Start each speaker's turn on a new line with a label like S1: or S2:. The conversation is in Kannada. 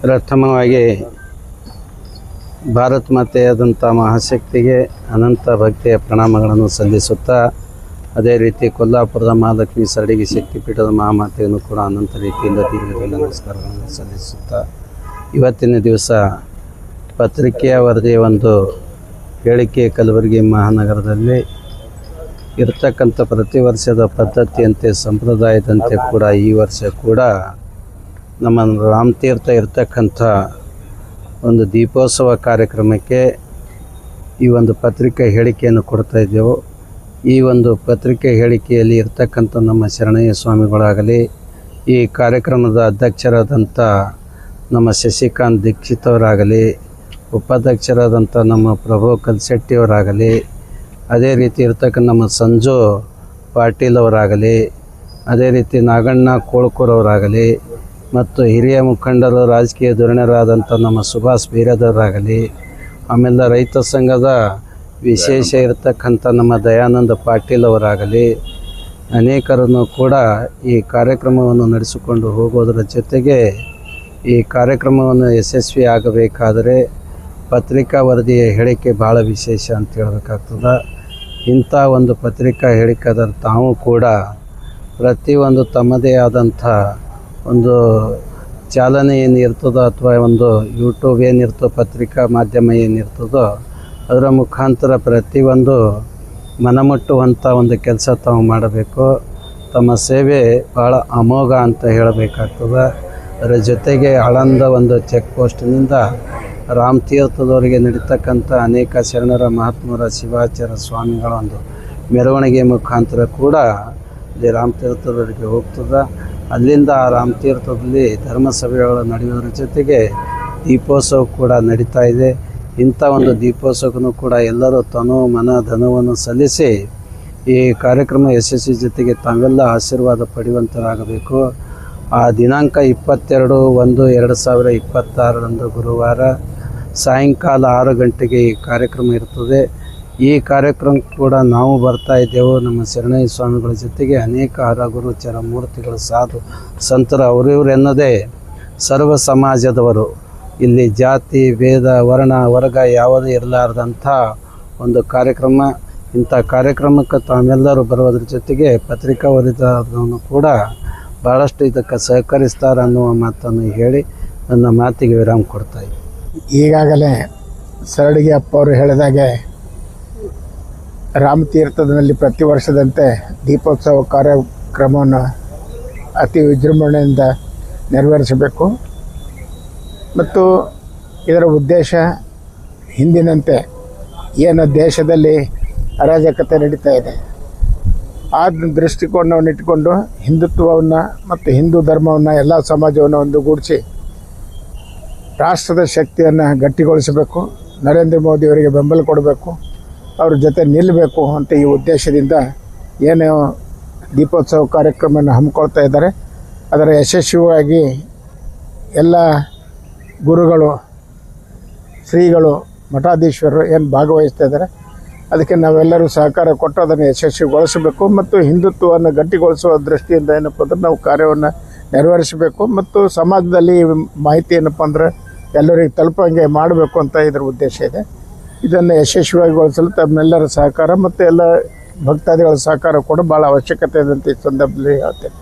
S1: ಪ್ರಥಮವಾಗಿ ಭಾರತ್ ಮಾತೆಯಾದಂಥ ಮಹಾಶಕ್ತಿಗೆ ಅನಂತ ಭಕ್ತಿಯ ಪ್ರಣಾಮಗಳನ್ನು ಸಲ್ಲಿಸುತ್ತಾ ಅದೇ ರೀತಿ ಕೊಲ್ಲಾಪುರದ ಮಹಾಲಕ್ಷ್ಮಿ ಸರಡಿಗೆ ಶಕ್ತಿಪೀಠದ ಮಹಾಮಾತೆಯನ್ನು ಕೂಡ ಅನಂತ ರೀತಿಯಿಂದ ದೀರ್ಘದಿಂದ ನಮಸ್ಕಾರಗಳನ್ನು ಸಲ್ಲಿಸುತ್ತಾ ಇವತ್ತಿನ ದಿವಸ ಪತ್ರಿಕೆಯ ವರದಿಯ ಒಂದು ಹೇಳಿಕೆ ಕಲಬುರಗಿ ಮಹಾನಗರದಲ್ಲಿ ಇರ್ತಕ್ಕಂಥ ಪ್ರತಿ ವರ್ಷದ ಪದ್ಧತಿಯಂತೆ, ಸಂಪ್ರದಾಯದಂತೆ ಕೂಡ ಈ ವರ್ಷ ಕೂಡ ನಮ್ಮ ರಾಮತೀರ್ಥ ಇರ್ತಕ್ಕಂಥ ಒಂದು ದೀಪೋತ್ಸವ ಕಾರ್ಯಕ್ರಮಕ್ಕೆ ಈ ಒಂದು ಪತ್ರಿಕೆ ಹೇಳಿಕೆಯನ್ನು ಕೊಡ್ತಾ ಇದ್ದೆವು. ಈ ಒಂದು ಪತ್ರಿಕೆ ಹೇಳಿಕೆಯಲ್ಲಿ ಇರ್ತಕ್ಕಂಥ ನಮ್ಮ ಶರಣಯ್ಯ ಸ್ವಾಮಿಗಳಾಗಲಿ, ಈ ಕಾರ್ಯಕ್ರಮದ ಅಧ್ಯಕ್ಷರಾದಂಥ ನಮ್ಮ ಶಶಿಕಾಂತ್ ದೀಕ್ಷಿತ್ ಅವರಾಗಲಿ ಉಪಾಧ್ಯಕ್ಷರಾದಂಥ ನಮ್ಮ ಪ್ರಭು ಕಲ್ಶೆಟ್ಟಿಯವರಾಗಲಿ ಅದೇ ರೀತಿ ಇರ್ತಕ್ಕಂಥ ನಮ್ಮ ಸಂಜು ಪಾಟೀಲ್ ಅವರಾಗಲಿ, ಅದೇ ರೀತಿ ನಾಗಣ್ಣ ಕೋಳ್ಕೂರ್ ಅವರಾಗಲಿ ಮತ್ತು ಹಿರಿಯ ಮುಖಂಡರು ರಾಜಕೀಯ ಧೋರಣರಾದಂಥ ನಮ್ಮ ಸುಭಾಷ್ ಬೀರದವರಾಗಲಿ ಆಮೇಲೆ ರೈತ ಸಂಘದ ವಿಶೇಷ ಇರತಕ್ಕಂಥ ನಮ್ಮ ದಯಾನಂದ ಪಾಟೀಲ್ ಅವರಾಗಲಿ ಅನೇಕರನ್ನು ಕೂಡ ಈ ಕಾರ್ಯಕ್ರಮವನ್ನು ನಡೆಸಿಕೊಂಡು ಹೋಗೋದರ ಜೊತೆಗೆ ಈ ಕಾರ್ಯಕ್ರಮವನ್ನು ಯಶಸ್ವಿ ಆಗಬೇಕಾದರೆ ಪತ್ರಿಕಾ ವರದಿಯ ಹೇಳಿಕೆ ಭಾಳ ವಿಶೇಷ ಅಂತ ಹೇಳಬೇಕಾಗ್ತದೆ. ಇಂಥ ಒಂದು ಪತ್ರಿಕಾ ಹೇಳಿಕೆದ ತಾವು ಕೂಡ ಪ್ರತಿಯೊಂದು ತಮ್ಮದೇ ಆದಂಥ ಒಂದು ಚಾಲನೆ ಏನಿರ್ತದೋ ಅಥವಾ ಒಂದು ಯೂಟ್ಯೂಬ್ ಏನಿರ್ತೋ ಪತ್ರಿಕಾ ಮಾಧ್ಯಮ ಏನಿರ್ತದೋ, ಅದರ ಮುಖಾಂತರ ಪ್ರತಿಯೊಂದು ಮನಮುಟ್ಟುವಂಥ ಒಂದು ಕೆಲಸ ತಾವು ಮಾಡಬೇಕು. ತಮ್ಮ ಸೇವೆ ಭಾಳ ಅಮೋಘ ಅಂತ ಹೇಳಬೇಕಾಗ್ತದೆ. ಅದರ ಜೊತೆಗೆ ಆಳಂದ ಒಂದು ಚೆಕ್ ಪೋಸ್ಟ್ನಿಂದ ರಾಮ್ ತೀರ್ಥದವರಿಗೆ ನಡೀತಕ್ಕಂಥ ಅನೇಕ ಶರಣರ, ಮಹಾತ್ಮರ, ಶಿವಾಚಾರ್ಯ ಸ್ವಾಮಿಗಳ ಒಂದು ಮೆರವಣಿಗೆ ಮುಖಾಂತರ ಕೂಡ ಇಲ್ಲಿ ರಾಮ್ ತೀರ್ಥದವರಿಗೆ ಹೋಗ್ತದೆ. ಅಲ್ಲಿಂದ ಆ ರಾಮ್ ತೀರ್ಥದಲ್ಲಿ ಧರ್ಮಸಭೆಗಳು ನಡೆಯೋದ್ರ ಜೊತೆಗೆ ದೀಪೋತ್ಸವ ಕೂಡ ನಡೀತಾ ಇದೆ. ಇಂಥ ಒಂದು ದೀಪೋತ್ಸವಕ್ಕೂ ಕೂಡ ಎಲ್ಲರೂ ತನು ಮನ ಧನವನ್ನು ಸಲ್ಲಿಸಿ ಈ ಕಾರ್ಯಕ್ರಮ ಯಶಸ್ವಿ ಜೊತೆಗೆ ತಾವೆಲ್ಲ ಆಶೀರ್ವಾದ ಪಡೆಯುವಂತರಾಗಬೇಕು. ಆ ದಿನಾಂಕ ಇಪ್ಪತ್ತೆರಡು ಒಂದು ಎರಡು ಸಾವಿರ ಇಪ್ಪತ್ತಾರರಂದು ಗುರುವಾರ ಸಾಯಂಕಾಲ ಆರು ಗಂಟೆಗೆ ಈ ಕಾರ್ಯಕ್ರಮ ಇರ್ತದೆ. ಈ ಕಾರ್ಯಕ್ರಮ ಕೂಡ ನಾವು ಬರ್ತಾ ಇದ್ದೆವು. ನಮ್ಮ ಶರಣಯ್ಯ ಸ್ವಾಮಿಗಳ ಜೊತೆಗೆ ಅನೇಕ ಹರಗುರು ಚರಮೂರ್ತಿಗಳು ಸಾಧು ಸಂತರ, ಅವರಿವರು ಎನ್ನದೇ ಸರ್ವ ಸಮಾಜದವರು. ಇಲ್ಲಿ ಜಾತಿ, ಭೇದ, ವರ್ಣ, ವರ್ಗ ಯಾವುದೇ ಇರಲಾರ್ದಂಥ ಒಂದು ಕಾರ್ಯಕ್ರಮ. ಇಂಥ ಕಾರ್ಯಕ್ರಮಕ್ಕೆ ತಾವೆಲ್ಲರೂ ಬರೋದ್ರ ಜೊತೆಗೆ ಪತ್ರಿಕಾ ವರದಿಗಾರರನ್ನು ಕೂಡ ಭಾಳಷ್ಟು ಇದಕ್ಕೆ ಸಹಕರಿಸ್ತಾರೆ ಅನ್ನುವ ಮಾತನ್ನು ಹೇಳಿ ನನ್ನ ಮಾತಿಗೆ ವಿರಾಮ ಕೊಡ್ತಾ ಇದ್ದೀನಿ.
S2: ಈಗಾಗಲೇ ಸರಡಿಗೆ ಅಪ್ಪ ಅವರು ಹೇಳಿದಾಗೆ ರಾಮತೀರ್ಥದಲ್ಲಿ ಪ್ರತಿ ವರ್ಷದಂತೆ ದೀಪೋತ್ಸವ ಕಾರ್ಯಕ್ರಮವನ್ನು ಅತಿ ವಿಜೃಂಭಣೆಯಿಂದ ನೆರವೇರಿಸಬೇಕು. ಮತ್ತು ಇದರ ಉದ್ದೇಶ ಹಿಂದಿನಂತೆ ಏನು ದೇಶದಲ್ಲಿ ಅರಾಜಕತೆ ನಡೀತಾ ಇದೆ. ಆ ದೃಷ್ಟಿಕೋನವನ್ನು ಇಟ್ಟುಕೊಂಡು ಹಿಂದುತ್ವವನ್ನು ಮತ್ತು ಹಿಂದೂ ಧರ್ಮವನ್ನು, ಎಲ್ಲ ಸಮಾಜವನ್ನು ಒಂದುಗೂಡಿಸಿ ರಾಷ್ಟ್ರದ ಶಕ್ತಿಯನ್ನು ಗಟ್ಟಿಗೊಳಿಸಬೇಕು. ನರೇಂದ್ರ ಮೋದಿಯವರಿಗೆ ಬೆಂಬಲ ಕೊಡಬೇಕು. ಅವ್ರ ಜೊತೆ ನಿಲ್ಲಬೇಕು ಅಂತ ಈ ಉದ್ದೇಶದಿಂದ ಏನು ದೀಪೋತ್ಸವ ಕಾರ್ಯಕ್ರಮವನ್ನು ಹಮ್ಮಿಕೊಳ್ತಾ ಇದ್ದಾರೆ. ಅದರ ಯಶಸ್ವಿಯಾಗಿ ಎಲ್ಲ ಗುರುಗಳು, ಶ್ರೀಗಳು, ಮಠಾಧೀಶ್ವರರು ಏನು ಭಾಗವಹಿಸ್ತಾ ಇದ್ದಾರೆ. ಅದಕ್ಕೆ ನಾವೆಲ್ಲರೂ ಸಹಕಾರ ಕೊಟ್ಟು ಅದನ್ನು ಯಶಸ್ವಿಗೊಳಿಸಬೇಕು ಮತ್ತು ಹಿಂದುತ್ವವನ್ನು ಗಟ್ಟಿಗೊಳಿಸುವ ದೃಷ್ಟಿಯಿಂದ ಏನಪ್ಪ ಅಂದ್ರೆ ನಾವು ಕಾರ್ಯವನ್ನು ನೆರವೇರಿಸಬೇಕು ಮತ್ತು ಸಮಾಜದಲ್ಲಿ ಮಾಹಿತಿ ಏನಪ್ಪ ಅಂದ್ರೆ ಎಲ್ಲರಿಗೆ ತಲುಪಂಗೆ ಮಾಡಬೇಕು ಅಂತ ಇದರ ಉದ್ದೇಶ ಇದೆ. ಇದನ್ನು ಯಶಸ್ವಿಯಾಗಿಗೊಳಿಸಲು ತಮ್ಮೆಲ್ಲರ ಸಹಕಾರ ಮತ್ತು ಎಲ್ಲ ಭಕ್ತಾದಿಗಳ ಸಹಕಾರ ಕೂಡ ಭಾಳ ಅವಶ್ಯಕತೆ ಇದೆ ಅಂತ ಈ ಸಂದರ್ಭದಲ್ಲಿ ಹೇಳ್ತೇನೆ.